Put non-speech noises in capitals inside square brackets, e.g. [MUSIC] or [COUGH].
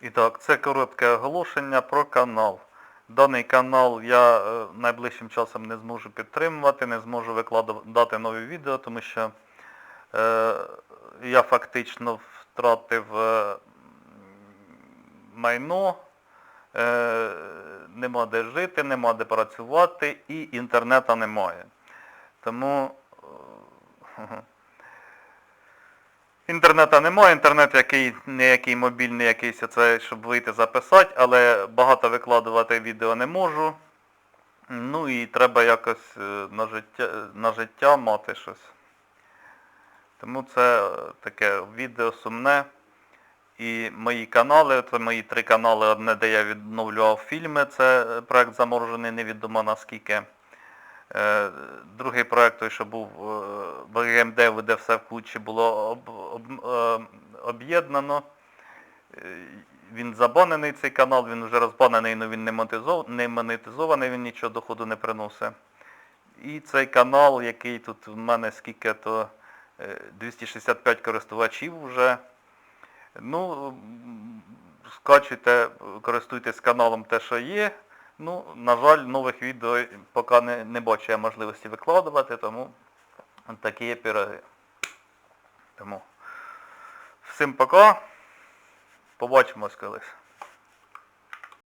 І так, це коротке оголошення про канал. Даний канал я е, найближчим часом не зможу підтримувати, не зможу викладати нові відео, тому що е, я фактично втратив е, майно, е, нема де жити, нема де працювати і інтернету немає. Тому е, [LAUGHS] Інтернету немає, інтернет який, не який мобільний якийсь, це щоб вийти записати, але багато викладувати відео не можу. Ну і треба якось е, на життя, на життя мати щось. Тому це е, таке відео сумне. І мої канали, це мої три канали, одне, де я відновлював фільми, це е, проект заморожений, невідомо наскільки. Другий проект, той, що був в ГМД, де все в кучі було об'єднано. Е, Він забанений цей канал, він вже розбанений, але він не монетизований, він нічого доходу не приносить. І цей канал, який тут в мене скільки то е, 265 користувачів вже. Ну, скачуйте, користуйтесь каналом те, що є. Ну, на жаль, нових відео поки не, не бачу я можливості викладувати, тому такі є пироги. Тому всім пока. Побачимось колись.